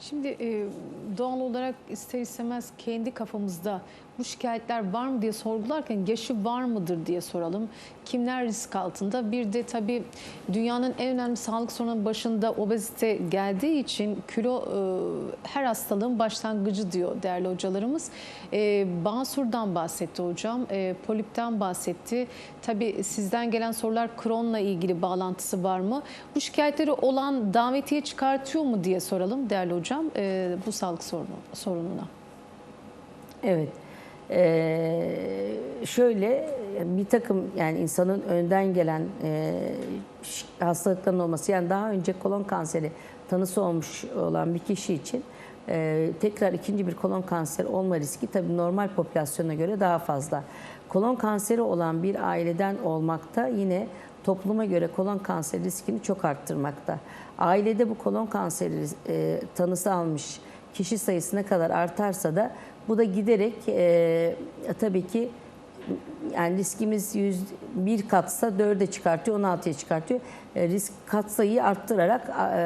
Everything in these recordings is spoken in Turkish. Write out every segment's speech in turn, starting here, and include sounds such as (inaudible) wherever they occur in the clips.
Şimdi e, doğal olarak ister istemez kendi kafamızda bu şikayetler var mı diye sorgularken yaşı var mıdır diye soralım. Kimler risk altında? Bir de tabii dünyanın en önemli sağlık sorununun başında obezite geldiği için kilo e, her hastalığın başlangıcı diyor değerli hocalarımız. E, Bansur'dan bahsetti hocam, e, polipten bahsetti. Tabii sizden gelen sorular Crohn'la ilgili bağlantısı var mı? Bu şikayetleri olan davetiye çıkartıyor mu diye soralım değerli hocam e, bu sağlık sorunu, sorununa. Evet. Ee, şöyle bir takım yani insanın önden gelen e, hastalıkların olması yani daha önce kolon kanseri tanısı olmuş olan bir kişi için e, tekrar ikinci bir kolon kanseri olma riski tabii normal popülasyona göre daha fazla. Kolon kanseri olan bir aileden olmakta yine topluma göre kolon kanseri riskini çok arttırmakta. Ailede bu kolon kanseri e, tanısı almış kişi sayısı ne kadar artarsa da bu da giderek e, tabii ki yani riskimiz 101 katsa 4'e çıkartıyor, 16'ya çıkartıyor. E, risk katsayıyı arttırarak e,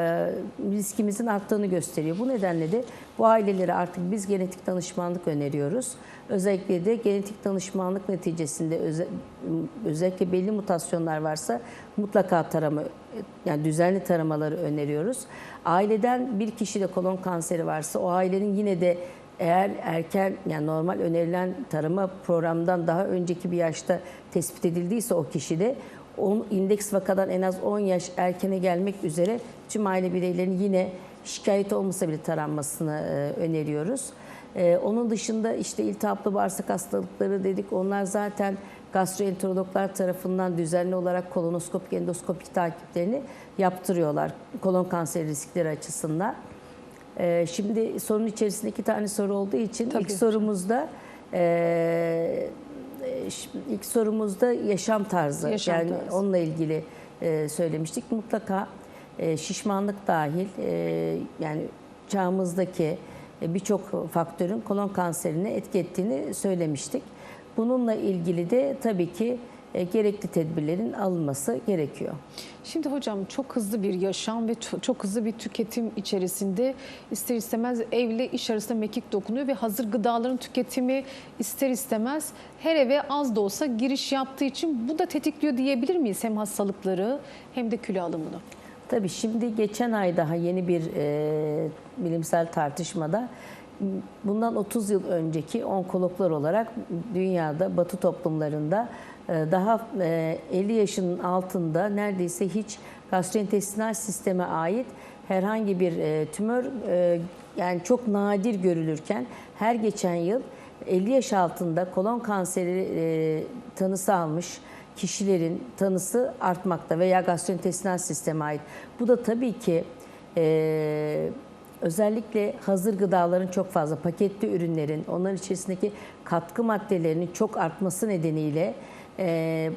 riskimizin arttığını gösteriyor. Bu nedenle de bu ailelere artık biz genetik danışmanlık öneriyoruz. Özellikle de genetik danışmanlık neticesinde öze- özellikle belli mutasyonlar varsa mutlaka tarama yani düzenli taramaları öneriyoruz. Aileden bir kişide kolon kanseri varsa o ailenin yine de eğer erken yani normal önerilen tarama programdan daha önceki bir yaşta tespit edildiyse o kişide on, indeks vakadan en az 10 yaş erkene gelmek üzere tüm aile bireylerinin yine şikayet olmasa bile taranmasını e, öneriyoruz. E, onun dışında işte iltihaplı bağırsak hastalıkları dedik. Onlar zaten gastroenterologlar tarafından düzenli olarak kolonoskopik endoskopik takiplerini yaptırıyorlar kolon kanseri riskleri açısından. Ee, şimdi sorunun içerisinde iki tane soru olduğu için Tabii. ilk sorumuzda e, ş- ilk sorumuzda yaşam tarzı Yaşam yani tarzı. onunla ilgili e, söylemiştik. Mutlaka e, şişmanlık dahil e, yani çağımızdaki e, birçok faktörün kolon kanserine etki ettiğini söylemiştik. Bununla ilgili de tabii ki e, gerekli tedbirlerin alınması gerekiyor. Şimdi hocam çok hızlı bir yaşam ve ço- çok hızlı bir tüketim içerisinde ister istemez evle iş arasında mekik dokunuyor ve hazır gıdaların tüketimi ister istemez her eve az da olsa giriş yaptığı için bu da tetikliyor diyebilir miyiz hem hastalıkları hem de kilo alımını? Tabii şimdi geçen ay daha yeni bir e, bilimsel tartışmada bundan 30 yıl önceki onkologlar olarak dünyada batı toplumlarında e, daha e, 50 yaşının altında neredeyse hiç gastrointestinal sisteme ait herhangi bir e, tümör e, yani çok nadir görülürken her geçen yıl 50 yaş altında kolon kanseri e, tanısı almış kişilerin tanısı artmakta veya gastrointestinal sisteme ait. Bu da tabii ki e, özellikle hazır gıdaların çok fazla, paketli ürünlerin, onların içerisindeki katkı maddelerinin çok artması nedeniyle e,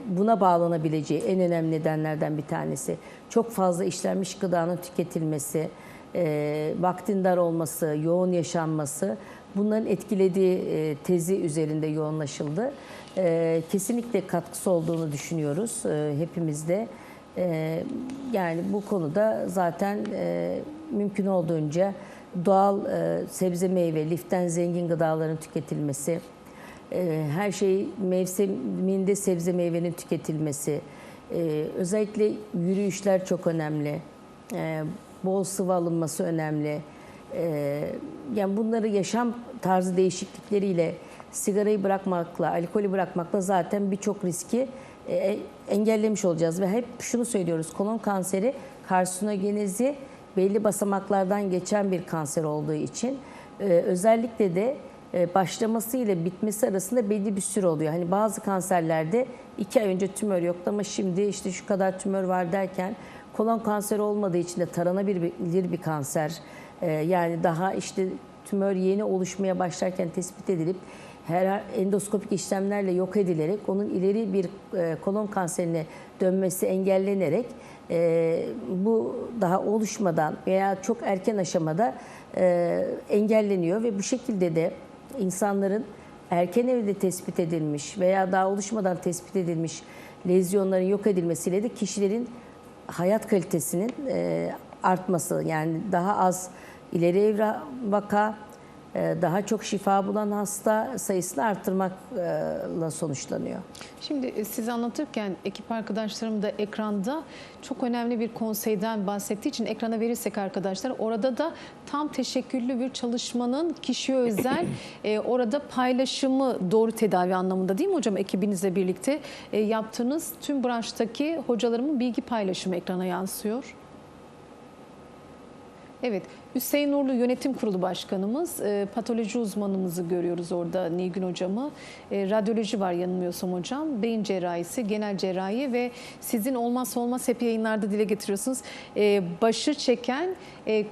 buna bağlanabileceği en önemli nedenlerden bir tanesi. Çok fazla işlenmiş gıdanın tüketilmesi, e, vaktin dar olması, yoğun yaşanması bunların etkilediği e, tezi üzerinde yoğunlaşıldı. E, kesinlikle katkısı olduğunu düşünüyoruz e, hepimiz de. E, yani bu konuda zaten e, mümkün olduğunca doğal sebze meyve, liften zengin gıdaların tüketilmesi, her şey mevsiminde sebze meyvenin tüketilmesi, e, özellikle yürüyüşler çok önemli, e, bol sıvı alınması önemli. E, yani bunları yaşam tarzı değişiklikleriyle sigarayı bırakmakla, alkolü bırakmakla zaten birçok riski e, engellemiş olacağız ve hep şunu söylüyoruz. Kolon kanseri karsinogenezi belli basamaklardan geçen bir kanser olduğu için e, özellikle de e, başlaması ile bitmesi arasında belli bir süre oluyor. Hani bazı kanserlerde iki ay önce tümör yoktu ama şimdi işte şu kadar tümör var derken kolon kanseri olmadığı için de taranabilir bir kanser. E, yani daha işte tümör yeni oluşmaya başlarken tespit edilip her endoskopik işlemlerle yok edilerek onun ileri bir e, kolon kanserine dönmesi engellenerek e, bu daha oluşmadan veya çok erken aşamada e, engelleniyor ve bu şekilde de insanların erken evrede tespit edilmiş veya daha oluşmadan tespit edilmiş lezyonların yok edilmesiyle de kişilerin hayat kalitesinin artması yani daha az ileri evre vaka, daha çok şifa bulan hasta sayısını arttırmakla sonuçlanıyor. Şimdi e, siz anlatırken ekip arkadaşlarım da ekranda çok önemli bir konseyden bahsettiği için ekrana verirsek arkadaşlar orada da tam teşekküllü bir çalışmanın kişiye özel (clears throat) e, orada paylaşımı doğru tedavi anlamında değil mi hocam ekibinizle birlikte e, yaptığınız tüm branştaki hocalarımın bilgi paylaşımı ekrana yansıyor. Evet, Hüseyin Uğurlu Yönetim Kurulu Başkanımız, e, patoloji uzmanımızı görüyoruz orada Nilgün Hocam'ı. E, radyoloji var yanılmıyorsam hocam, beyin cerrahisi, genel cerrahi ve sizin olmazsa olmaz hep yayınlarda dile getiriyorsunuz. E, başı çeken, e,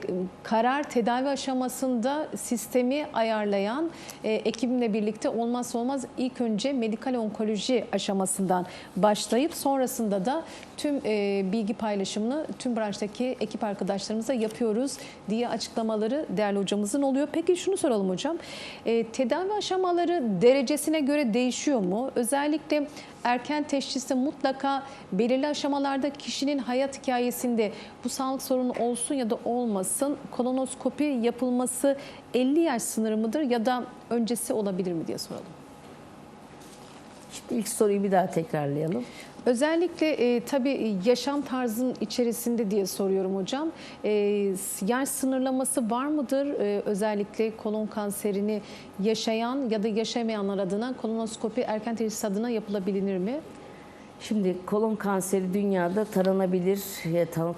karar tedavi aşamasında sistemi ayarlayan e, ekibimle birlikte olmazsa olmaz ilk önce medikal onkoloji aşamasından başlayıp sonrasında da tüm e, bilgi paylaşımını tüm branştaki ekip arkadaşlarımıza yapıyoruz diye açıklamaları değerli hocamızın oluyor. Peki şunu soralım hocam. E, tedavi aşamaları derecesine göre değişiyor mu? Özellikle erken teşhiste mutlaka belirli aşamalarda kişinin hayat hikayesinde bu sağlık sorunu olsun ya da olmasın kolonoskopi yapılması 50 yaş sınırı mıdır ya da öncesi olabilir mi diye soralım. Şimdi ilk soruyu bir daha tekrarlayalım. Özellikle e, tabii yaşam tarzın içerisinde diye soruyorum hocam. E, yaş sınırlaması var mıdır? E, özellikle kolon kanserini yaşayan ya da yaşamayanlar adına kolonoskopi erken teşhis adına yapılabilir mi? Şimdi kolon kanseri dünyada taranabilir. e, ta-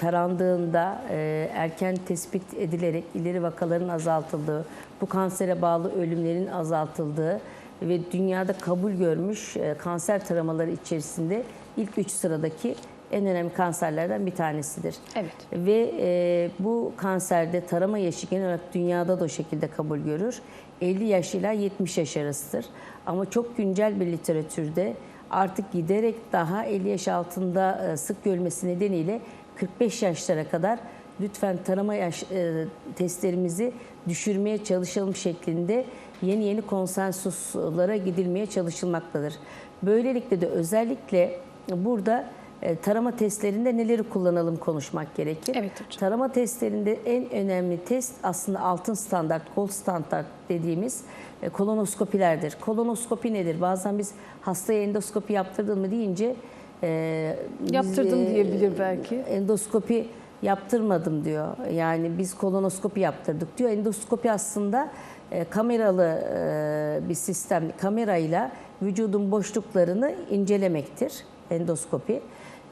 Tarandığında e, erken tespit edilerek ileri vakaların azaltıldığı, bu kansere bağlı ölümlerin azaltıldığı ve dünyada kabul görmüş e, kanser taramaları içerisinde ilk üç sıradaki en önemli kanserlerden bir tanesidir. Evet. Ve e, bu kanserde tarama yaşı genel olarak dünyada da o şekilde kabul görür. 50 yaş ila 70 yaş arasıdır. Ama çok güncel bir literatürde artık giderek daha 50 yaş altında e, sık görülmesi nedeniyle 45 yaşlara kadar lütfen tarama yaş e, testlerimizi düşürmeye çalışalım şeklinde yeni yeni konsensuslara gidilmeye çalışılmaktadır. Böylelikle de özellikle burada e, tarama testlerinde neleri kullanalım konuşmak gerekir. Evet hocam. Tarama testlerinde en önemli test aslında altın standart, gold standart dediğimiz e, kolonoskopilerdir. Kolonoskopi nedir? Bazen biz hastaya endoskopi yaptırdın mı deyince e, biz, Yaptırdım e, diyebilir belki. Endoskopi yaptırmadım diyor. Yani biz kolonoskopi yaptırdık diyor. Endoskopi aslında e, kameralı e, bir sistem, kamerayla vücudun boşluklarını incelemektir endoskopi.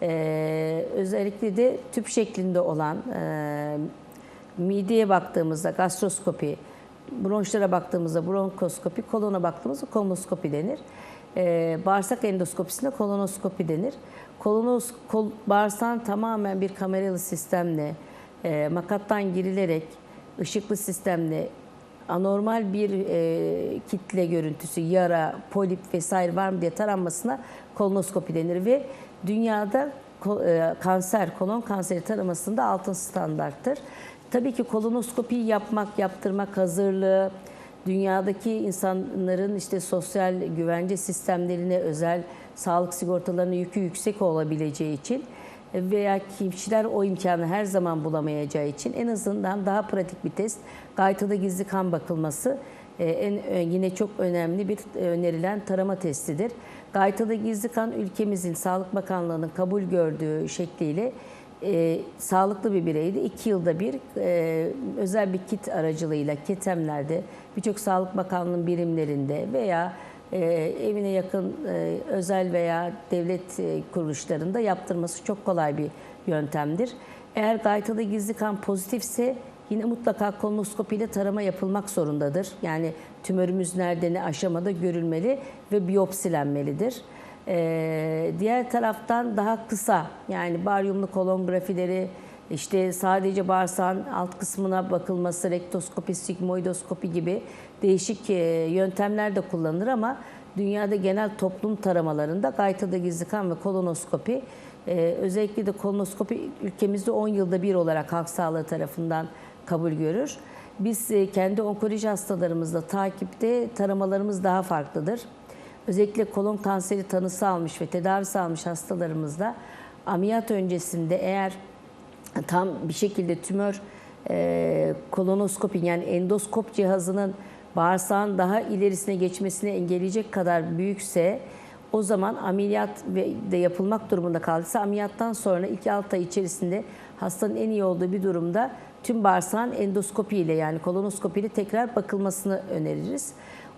E, özellikle de tüp şeklinde olan e, mideye baktığımızda gastroskopi, bronşlara baktığımızda bronkoskopi, kolona baktığımızda kolonoskopi denir. Ee, bağırsak endoskopisinde kolonoskopi denir. Kolonos, kol, bağırsağın tamamen bir kameralı sistemle, e, makattan girilerek, ışıklı sistemle anormal bir e, kitle görüntüsü, yara, polip vesaire var mı diye taranmasına kolonoskopi denir ve dünyada e, kanser, kolon kanseri taramasında altın standarttır. Tabii ki kolonoskopi yapmak, yaptırmak hazırlığı, dünyadaki insanların işte sosyal güvence sistemlerine özel sağlık sigortalarının yükü yüksek olabileceği için veya kişiler o imkanı her zaman bulamayacağı için en azından daha pratik bir test gaytada gizli kan bakılması e, en ö- yine çok önemli bir e, önerilen tarama testidir. Gaytada gizli kan ülkemizin Sağlık Bakanlığı'nın kabul gördüğü şekliyle e, sağlıklı bir bireydi. iki yılda bir e, özel bir kit aracılığıyla ketemlerde birçok Sağlık Bakanlığı'nın birimlerinde veya e, evine yakın e, özel veya devlet e, kuruluşlarında yaptırması çok kolay bir yöntemdir. Eğer gaytada gizli kan pozitifse yine mutlaka kolonoskopi ile tarama yapılmak zorundadır. Yani tümörümüz nerede ne aşamada görülmeli ve biyopsilenmelidir. Ee, diğer taraftan daha kısa yani baryumlu kolongrafileri işte sadece bağırsağın alt kısmına bakılması, rektoskopi, sigmoidoskopi gibi değişik e, yöntemler de kullanılır ama dünyada genel toplum taramalarında gaytada gizli kan ve kolonoskopi e, özellikle de kolonoskopi ülkemizde 10 yılda bir olarak halk sağlığı tarafından kabul görür. Biz e, kendi onkoloji hastalarımızda takipte taramalarımız daha farklıdır. Özellikle kolon kanseri tanısı almış ve tedavisi almış hastalarımızda ameliyat öncesinde eğer tam bir şekilde tümör e, kolonoskopi yani endoskop cihazının bağırsağın daha ilerisine geçmesini engelleyecek kadar büyükse o zaman ameliyat de yapılmak durumunda kaldıysa ameliyattan sonra ilk 6 ay içerisinde hastanın en iyi olduğu bir durumda tüm bağırsağın endoskopi ile yani kolonoskopi ile tekrar bakılmasını öneririz.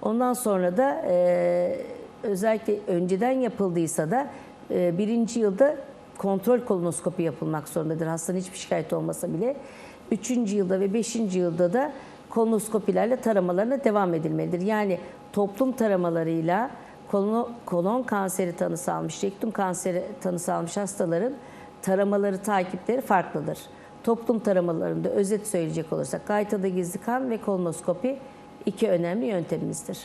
Ondan sonra da e, özellikle önceden yapıldıysa da e, birinci yılda kontrol kolonoskopi yapılmak zorundadır. Hastanın hiçbir şikayet olmasa bile. Üçüncü yılda ve beşinci yılda da kolonoskopilerle taramalarına devam edilmelidir. Yani toplum taramalarıyla kolon, kolon kanseri tanısı almış, rektum kanseri tanısı almış hastaların taramaları, takipleri farklıdır. Toplum taramalarında özet söyleyecek olursak gaytada gizli kan ve kolonoskopi iki önemli yöntemimizdir.